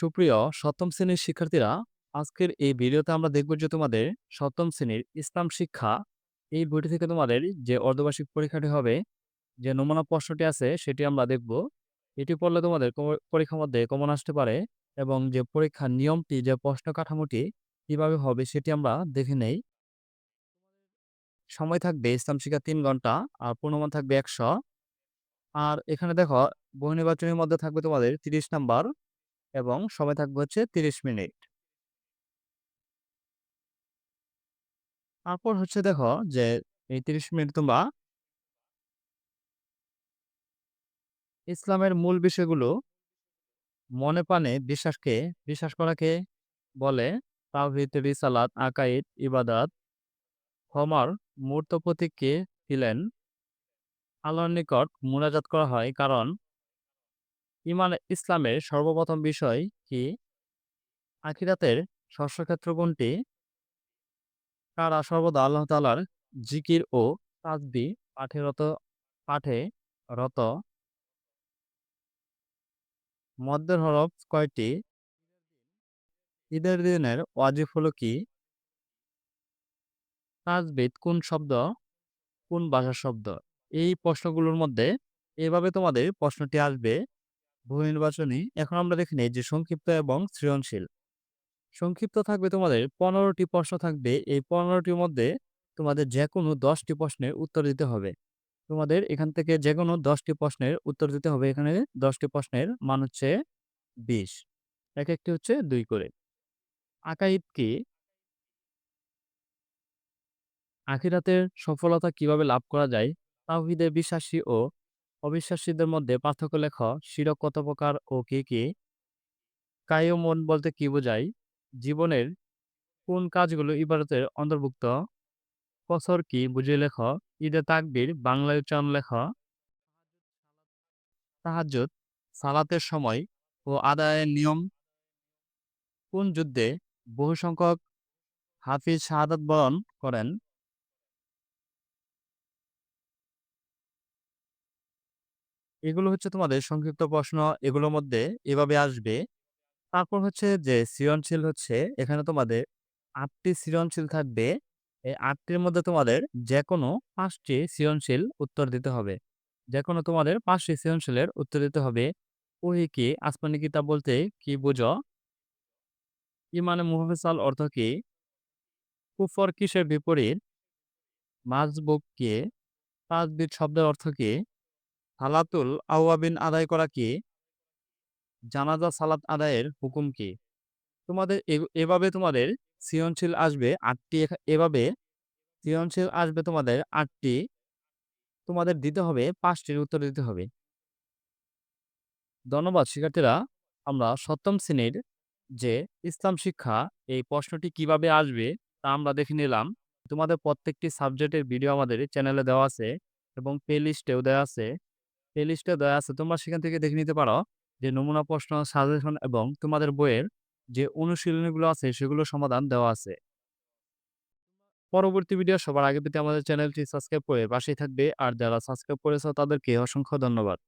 সুপ্রিয় সপ্তম শ্রেণির শিক্ষার্থীরা, আজকের এই ভিডিওতে আমরা দেখব যে তোমাদের সপ্তম শ্রেণির ইসলাম শিক্ষা এই বইটি থেকে তোমাদের যে অর্ধবার্ষিক পরীক্ষাটি হবে, যে নমুনা প্রশ্নটি আছে সেটি আমরা দেখব। এটি পড়লে তোমাদের পরীক্ষার মধ্যে কমন আসতে পারে এবং যে পরীক্ষার নিয়মটি যে প্রশ্ন কাঠামোটি কীভাবে হবে সেটি আমরা দেখে নেই। সময় থাকবে ইসলাম শিক্ষা তিন ঘণ্টা আর পূর্ণমান থাকবে ১০০ আর এখানে দেখো বহু নির্বাচনের মধ্যে থাকবে তোমাদের ৩০ নাম্বার এবং সময় থাকবে হচ্ছে ৩০ মিনিট। তারপর হচ্ছে দেখো যে এই ৩০ মিনিট তোমরা ইসলামের মূল বিষয়গুলো মনে প্রাণে বিশ্বাসকে বিশ্বাস করাকে বলে তাওহীদ, রিসালাত, আকাইদ, ইবাদাত। হমার মূর্ত প্রতীক কে ছিলেন? আল্লাহর নিকট মুনাজাত করা হয় কারণ ইমান, ইসলামের সর্বপ্রথম বিষয় কি? আখিরাতের শস্যক্ষেত্র কোনটি? কারা সর্বদা আল্লাহ তালার জিকির ও তাসবিহ পাঠে রত পাঠে রত? মদ্যের হরফ কয়টি? ঈদের দিনের ওয়াজিব হলো কি? তাজবিদ কোন শব্দ? কোন ভাষার শব্দ? এই প্রশ্নগুলোর মধ্যে এভাবে তোমাদের প্রশ্নটি আসবে বহু নির্বাচনী। এখন আমরা দেখে নেই যে সংক্ষিপ্ত এবং সৃজনশীল। সংক্ষিপ্ত থাকবে তোমাদের পনেরোটি প্রশ্ন থাকবে। এই পনেরোটির মধ্যে তোমাদের যেকোনো ১০ টি প্রশ্নের উত্তর দিতে হবে। তোমাদের এখান থেকে যেকোনো ১০ টি প্রশ্নের উত্তর দিতে হবে। এখানে দশটি প্রশ্নের মান হচ্ছে বিশ এক একটি হচ্ছে দুই করে। আকাইদ কি? আখিরাতের সফলতা কীভাবে লাভ করা যায়? তাওহীদে বিশ্বাসী ও অবিশ্বাসীদের মধ্যে পার্থক্য লেখ। শিরক কত প্রকার ও কি, কি? কায়মুন বলতে কি বোঝায়? জীবনের কোন কাজগুলো ইবাদতের অন্তর্ভুক্ত? কসর কি বুঝে লেখ। ঈদে তাকবির বাংলায় উচ্চারণ লেখ। তাহাজ্জুদ সালাতের সময় ও আদায়ের নিয়ম কোন যুদ্ধে বহু সংখ্যক হাফিজ শাহাদাত বরণ করেন? এগুলো হচ্ছে তোমাদের সংক্ষিপ্ত প্রশ্ন। এগুলোর মধ্যে এভাবে আসবে। তারপর হচ্ছে যে সৃজনশীল হচ্ছে, এখানে তোমাদের আটটি সৃজনশীল থাকবে। এই ৮ টির মধ্যে তোমাদের যেকোনো ৫ টি সৃজনশীল উত্তর দিতে হবে। যেকোনো তোমাদের পাঁচটি সৃজনশীলের উত্তর দিতে হবে। ওহী কি? আসমানি কিতাব বলতে কি বুঝো? ইমানে মুফাসাল অর্থ কি? কুফর কিসের বিপরীত? মাজবুক কে? তাসবিহ শব্দের অর্থ কি? সালাতুল আওয়াবিন আদায় করা কি? জানাজা সালাত আদায়ের হুকুম কি? তোমাদের এভাবে তোমাদের সৃজনশীল আসবে আটটি এভাবে সৃজনশীল আসবে তোমাদের আটটি, তোমাদের দিতে হবে পাঁচটির উত্তর দিতে হবে। ধন্যবাদ, শিক্ষার্থীরা। আমরা সপ্তম শ্রেণির যে ইসলাম শিক্ষা, এই প্রশ্নটি কীভাবে আসবে তা আমরা দেখে নিলাম। তোমাদের প্রত্যেকটি সাবজেক্টের ভিডিও আমাদের চ্যানেলে দেওয়া আছে এবং প্লে লিস্টেও দেওয়া আছে। প্লে লিস্টে দেওয়া আছে তোমরা সেখান থেকে দেখে নিতে পারো যে নমুনা প্রশ্ন, সাজেশন এবং তোমাদের বইয়ের যে অনুশীলনীগুলো আছে সেগুলো সমাধান দেওয়া আছে। পরবর্তী ভিডিও সবার আগে পেতে আমাদের চ্যানেলটি সাবস্ক্রাইব করে পাশেই থাকবে। আর যারা সাবস্ক্রাইব করেছ তাদেরকে অসংখ্য ধন্যবাদ।